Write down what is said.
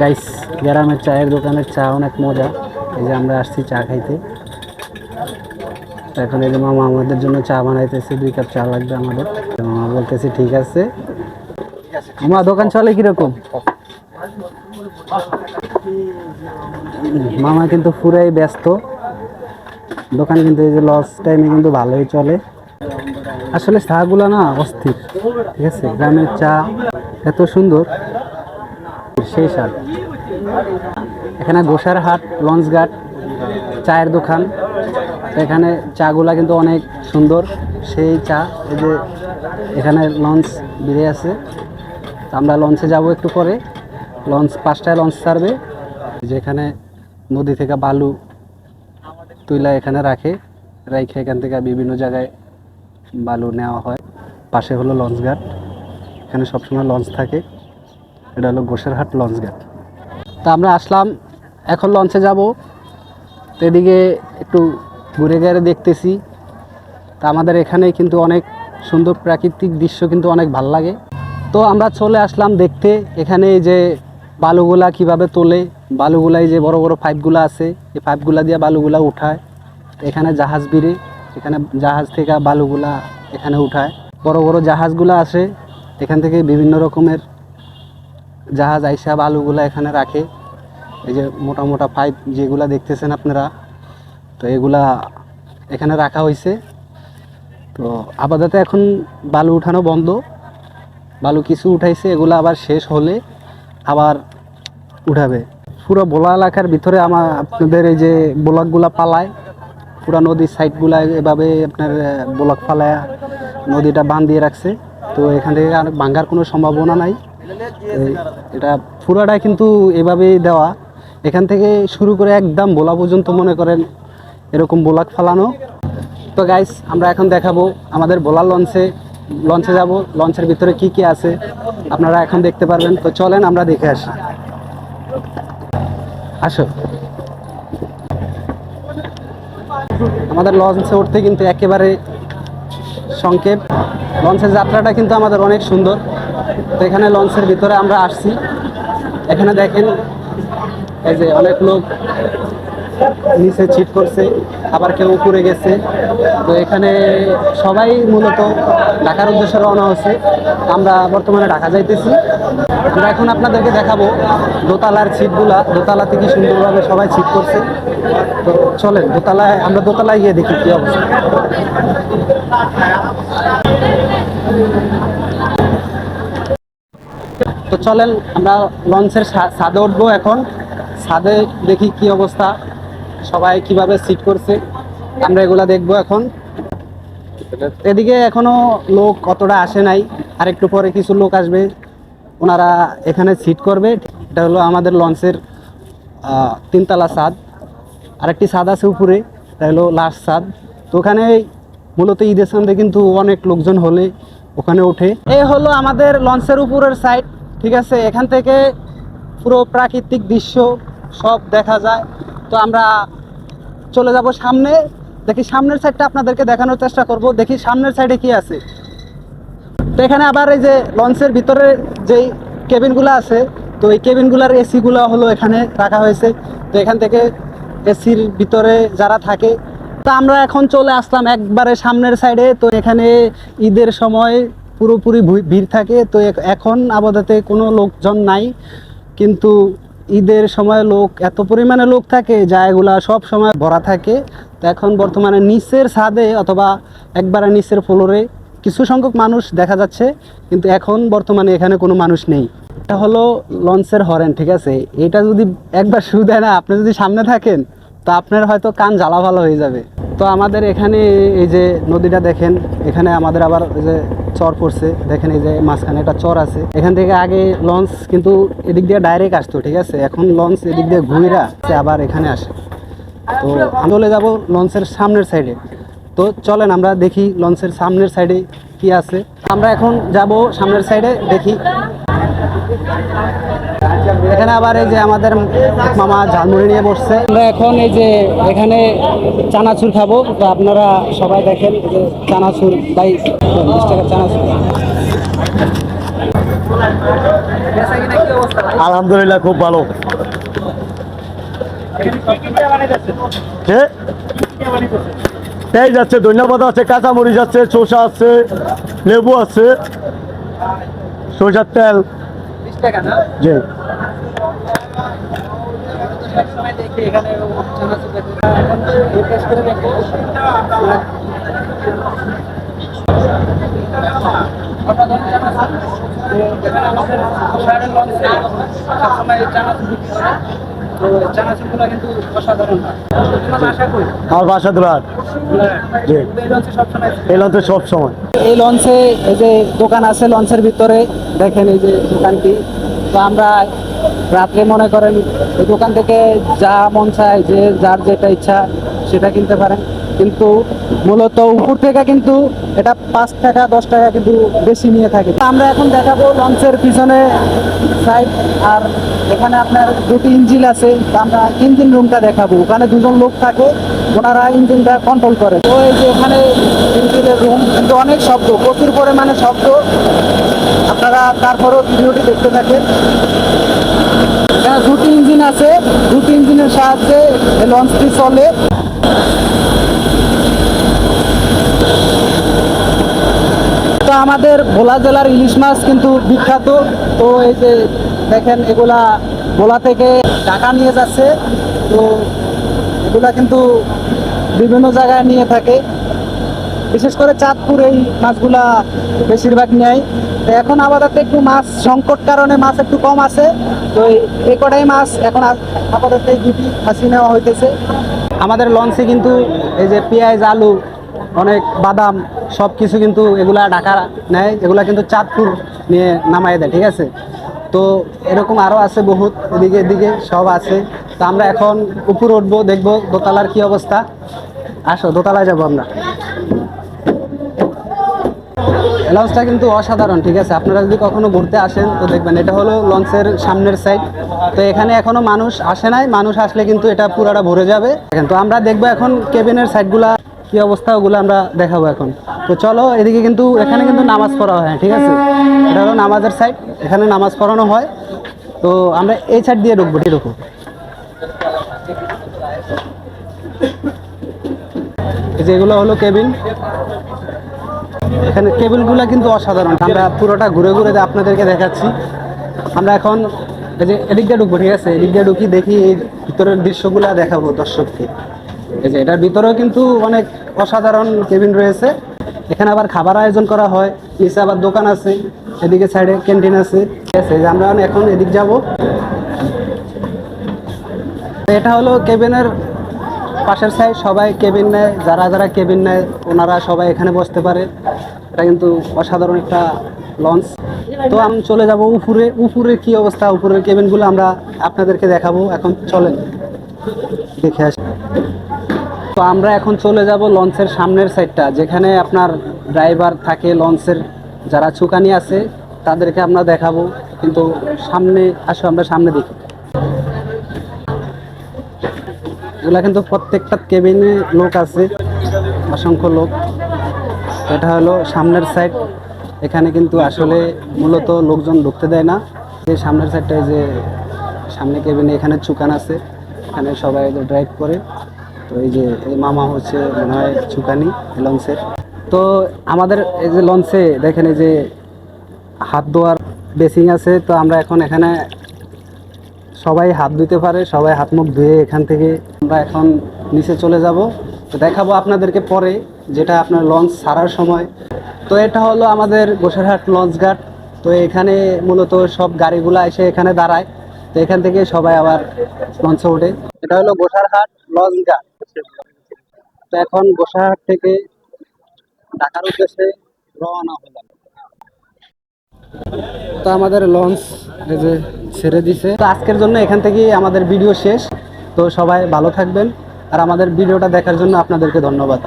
Guys গ্রামের চায়ের দোকানের চা অনেক মজা। এই যে আমরা আসছি চা খাইতে। এখন এই যে মামা আমাদের জন্য চা বানাইতেছে, দুই কাপ চা লাগবে আমাদের। মামা বলতেছে, ঠিক আছে। মামা, দোকান চলে কীরকম? মামা কিন্তু পুরাই ব্যস্ত। দোকান কিন্তু এই যে লস টাইমে কিন্তু ভালোই চলে। আসলে চাগুলো না অস্থির, ঠিক আছে? গ্রামের চা এত সুন্দর। সেই স্বাদ এখানে গোসার হাট লঞ্চ ঘাট চায়ের দোকান। এখানে চাগুলা কিন্তু অনেক সুন্দর। সেই চা, এই যে এখানে লঞ্চ বেরিয়ে আছে। আমরা লঞ্চে যাব একটু পরে। লঞ্চ, পাঁচটায় লঞ্চ ছাড়বে। যেখানে নদী থেকে বালু তুইলা এখানে রাখে। রাইখে এখান থেকে বিভিন্ন জায়গায় বালু নেওয়া হয়। পাশে হলো লঞ্চ ঘাট এখানে সবসময় লঞ্চ থাকে। এটা হলো গোসারহাট লঞ্চ ঘাট তা আমরা আসলাম, এখন লঞ্চে যাব। তো এদিকে একটু ঘুরে ঘুরে দেখতেছি। তা আমাদের এখানে কিন্তু অনেক সুন্দর প্রাকৃতিক দৃশ্য কিন্তু অনেক ভালো লাগে। তো আমরা চলে আসলাম দেখতে, এখানে যে বালুগুলা কীভাবে তোলে, বালুগুলাই যে বড় বড় পাইপগুলো আছে, এই পাইপগুলা দিয়ে বালুগুলা উঠায়। এখানে জাহাজ বিড়ে এখানে জাহাজ থেকে বালুগুলা এখানে উঠায়। বড় বড় জাহাজগুলো আসে, এখান থেকে বিভিন্ন রকমের জাহাজ আইসা বালুগুলা এখানে রাখে। এই যে মোটা মোটা পাইপ যেগুলা দেখতেছেন আপনারা, তো এগুলা এখানে রাখা হয়েছে তো আপাতত এখন বালু উঠানো বন্ধ। বালু কিছু উঠাইছে, এগুলো আবার শেষ হলে আবার উঠাবে। পুরো বোলা এলাকার ভিতরে আমার আপনাদের এই যে ব্লকগুলা পালায়, পুরো নদীর সাইডগুলা এভাবে আপনার ব্লক পালায় নদীটা বান দিয়ে রাখছে। তো এখান থেকে আর ভাঙ্গার কোনো সম্ভাবনা নাই। এটা পুরাটাই কিন্তু এভাবেই দেওয়া। এখান থেকে শুরু করে একদম বোলা পর্যন্ত মনে করেন এরকম বোলাক ফালানো। তো গাইস আমরা এখন দেখাবো আমাদের বোলার লঞ্চে লঞ্চে যাব। লঞ্চের ভিতরে কি কি আছে আপনারা এখন দেখতে পারবেন। তো চলেন আমরা দেখে আসি। আসো। আমাদের লঞ্চে উঠতে কিন্তু একেবারে সংক্ষেপ। লঞ্চের যাত্রাটা কিন্তু আমাদের অনেক সুন্দর। তো এখানে লঞ্চের ভিতরে আমরা আসছি। এখানে দেখেন, এই যে অনেক লোক নিচে চিট করছে, আবার কেউ উপরে গেছে। তো এখানে সবাই মূলত ঢাকার উদ্দেশ্যে রওনা হচ্ছে। আমরা বর্তমানে ঢাকা যাইতেছি। আমরা এখন আপনাদেরকে দেখাবো দোতলার ছিটগুলা, দোতলাতে কি সুন্দরভাবে সবাই ছিট করছে। তো চলেন, দোতলায়, আমরা দোতলায় গিয়ে দেখি কি অবস্থা। তো চলেন, আমরা লঞ্চের ছাদে উঠবো এখন। ছাদে দেখি কি অবস্থা, সবাই কীভাবে সিট করছে। আমরা এগুলা দেখব এখন। এদিকে এখনও লোক অতটা আসে নাই, আর একটু পরে কিছু লোক আসবে। ওনারা এখানে সিট করবে। এটা হলো আমাদের লঞ্চের তিনতলা ছাদ আরেকটি ছাদ আছে উপরে, এটা হলো লাস্ট ছাদ তো ওখানে মূলত ঈদের সামনে কিন্তু অনেক লোকজন হলে ওখানে ওঠে। এই হলো আমাদের লঞ্চের উপরের সাইড ঠিক আছে? এখান থেকে পুরো প্রাকৃতিক দৃশ্য সব দেখা যায়। তো আমরা চলে যাব সামনে। দেখি সামনের সাইডটা আপনাদেরকে দেখানোর চেষ্টা করব। দেখি সামনের সাইডে কি আছে। তো এখানে আবার এই যে লঞ্চের ভিতরে যেই কেবিনগুলো আছে, তো এই কেবিনগুলোর এসিগুলো হলো এখানে রাখা হয়েছে। তো এখান থেকে এসির ভিতরে যারা থাকে, তো আমরা এখন চলে আসলাম একবারে সামনের সাইডে তো এখানে ঈদের সময় পুরোপুরি ভিড় থাকে। তো এখন আপাতত কোনো লোকজন নাই। কিন্তু ঈদের সময় লোক, এত পরিমাণে লোক থাকে, জায়গাগুলা সব সময় ভরা থাকে। তো এখন বর্তমানে নিচের ছাদে অথবা একবারে নিচের ফ্লোরে কিছু সংখ্যক মানুষ দেখা যাচ্ছে। কিন্তু এখন বর্তমানে এখানে কোনো মানুষ নেই। এটা হলো লঞ্চের হরেন, ঠিক আছে? এটা যদি একবার শু দেয় না, আপনি যদি সামনে থাকেন, তো আপনার হয়তো কান জ্বালা ভালো হয়ে যাবে। তো আমাদের এখানে এই যে নদীটা দেখেন, এখানে আমাদের আবার ওই যে চর পড়ছে। দেখেন এই যে মাঝখানে একটা চর আছে। এখান থেকে আগে লঞ্চ কিন্তু এদিক দিয়ে ডাইরেক্ট আসতো, ঠিক আছে? এখন লঞ্চ এদিক দিয়ে ঘুরা আবার এখানে আসে। তো আমি চলে যাব লঞ্চের সামনের সাইডে তো চলেন আমরা দেখি লঞ্চের সামনের সাইডে কি আছে। আমরা এখন যাব সামনের সাইডে দেখি। এখানে আবার এই যে আমাদের মামা ঝালমুড়ি নিয়ে বসছে। আমরা এখন এই যে এখানে চানাচুর খাব তো আপনারা সবাই দেখেন যে চানাচুর বাই বিশ টাকার চানাচুর? আলহামদুলিল্লাহ খুব ভালো। যাচ্ছে ধন্যবাদ আছে কাঁচামরিচ আছে শসা আছে লেবু আছে। সরষার তেল। টাকা যে সবসময় দেখি এখানে করে দেখব। তো আমাদের শহরের লঞ্চে সবসময় চানাচুর তো চানাচুরগুলো কিন্তু অসাধারণ আশা করি আমার বাসা দুরাট এই লঞ্চে সবসময় এই লঞ্চে সব সময়। এই লঞ্চে এই যে দোকান আছে লঞ্চের ভিতরে দেখেন এই যে দোকানটি। তো আমরা রাত্রে মনে করেন দোকান থেকে যা মন চায়, যে যার যেটা ইচ্ছা সেটা কিনতে পারেন। কিন্তু মূলত উপর থেকে কিন্তু এটা পাঁচ টাকা, দশ টাকা কিন্তু বেশি নিয়ে থাকে। আমরা এখন দেখাবো লঞ্চের পিছনে সাইড আর এখানে আপনার দুটি ইঞ্জিন আছে। আমরা ইঞ্জিন রুমটা দেখাবো। ওখানে দুজন লোক থাকে, ওনারা ইঞ্জিনটা কন্ট্রোল করে। তো এই যে এখানে ইঞ্জিনের রুম কিন্তু অনেক শব্দ, প্রচুর পরিমাণে শব্দ। আপনারা তারপরেও ভিডিওটি দেখতে থাকেন। দুটি ইঞ্জিন আছে। দুটি ইঞ্জিনের সাহায্যে লঞ্চটি চলে। তো আমাদের ভোলা জেলার ইলিশ মাছ কিন্তু বিখ্যাত। তো এই যে দেখেন, এগুলা ভোলা থেকে ঢাকা নিয়ে যাচ্ছে। তো এগুলা কিন্তু বিভিন্ন জায়গায় নিয়ে থাকে। বিশেষ করে চাঁদপুর এই মাছগুলা বেশিরভাগ নেয়। এখন আপাতত একটু মাছ, সংকট কারণে মাছ একটু কম আছে। তো এই- কটাই মাছ এখন আপাতত এই দুটি ফাঁসি নেওয়া হইতেছে। আমাদের লঞ্চে কিন্তু এই যে পেঁয়াজ, আলু, অনেক বাদাম সব কিছু কিন্তু এগুলা ঢাকা নেয় এগুলা কিন্তু চাঁদপুর নিয়ে নামাই দেয়, ঠিক আছে? তো এরকম আরও আছে বহুত, এদিকে এদিকে সব আছে। তো আমরা এখন উপরে উঠবো, দেখব দোতলার কি অবস্থা। আসো, দোতলায় যাব আমরা। লঞ্চটা কিন্তু অসাধারণ, ঠিক আছে? আপনারা যদি কখনো ঘুরতে আসেন, তো দেখবেন এটা হলো লঞ্চের সামনের সাইড তো এখানে এখনও মানুষ আসে নাই, মানুষ আসলে কিন্তু এটা পুরাটা ভরে যাবে। দেখেন, তো আমরা দেখব এখন কেবিনের সাইডগুলা কি অবস্থা, ওগুলো আমরা দেখাবো এখন। তো চলো, এদিকে কিন্তু এখানে কিন্তু নামাজ পড়া হয়, ঠিক আছে? এটা হলো নামাজের সাইড এখানে নামাজ পড়ানো হয়। তো আমরা এই সাইড দিয়ে ঢুকবো, ঠিক এই যে এগুলো হলো কেবিন। এখানে কেবিলগুলো কিন্তু অসাধারণ। আমরা পুরোটা ঘুরে ঘুরে আপনাদেরকে দেখাচ্ছি। আমরা এখন এই যে এদিক দিয়ে ঢুকবো, ঠিক আছে? এদিক দিয়ে ঢুকি দেখি এই ভিতরের দৃশ্যগুলো দেখাবো দর্শককে। এই যে এটার ভিতরেও কিন্তু অনেক অসাধারণ কেবিন রয়েছে। এখানে আবার খাবার আয়োজন করা হয়। নিচে আবার দোকান আছে। এদিকে সাইডে ক্যান্টিন আছে। ঠিক আছে আমরা এখন এদিক যাব। এটা হলো কেবিনের পাশের সাইড সবাই কেবিন নেয়, যারা যারা কেবিন নেয়, ওনারা সবাই এখানে বসতে পারে। এটা কিন্তু অসাধারণ একটা লঞ্চ। তো আমি চলে যাব উপরে। উপরে কি অবস্থা? উপরের কেবিনগুলো আমরা আপনাদেরকে দেখাবো। এখন চলেন, দেখে আসি। তো আমরা এখন চলে যাব লঞ্চের সামনের সাইডটা, যেখানে আপনার ড্রাইভার থাকে লঞ্চের। যারা চুকানি আছে, তাদেরকে আমরা দেখাবো। কিন্তু সামনে, আসো আমরা সামনে দেখি। এগুলা কিন্তু প্রত্যেকটা কেবিনে লোক আছে, অসংখ্য লোক। এটা হলো সামনের সাইড এখানে কিন্তু আসলে মূলত লোকজন ঢুকতে দেয় না। এই সামনের সাইডটা এই যে সামনে কেবিনে এখানে চুকান আছে। এখানে সবাই ড্রাইভ করে। তো এই যে এই মামা হচ্ছে মনে হয় চুকানি, লঞ্চের। তো আমাদের এই যে লঞ্চে দেখেন এই যে হাত ধোয়ার বেসিং আছে। তো আমরা এখন এখানে সবাই হাত ধুতে পারে, সবাই হাত মুখ ধুয়ে এখান থেকে আমরা এখন নিচে চলে যাব। তো দেখাবো আপনাদেরকে পরে যেটা আপনার লঞ্চ ছাড়ার সময়। তো এটা হলো আমাদের গোসারহাট লঞ্চ ঘাট। তো এখানে মূলত সব গাড়িগুলো এসে এখানে দাঁড়ায়। তো এখান থেকে সবাই আবার লঞ্চে ওঠে। এটা হলো গোসারহাট লঞ্চ ঘাট। তো এখন গোসারহাট থেকে ঢাকার উদ্দেশ্যে রওনা হলাম। তো আমাদের লঞ্চ এই যে ছেড়ে দিছে। তো আজকের জন্য এখান থেকেই আমাদের ভিডিও শেষ। তো সবাই ভালো থাকবেন। আর আমাদের ভিডিওটা দেখার জন্য আপনাদেরকে ধন্যবাদ।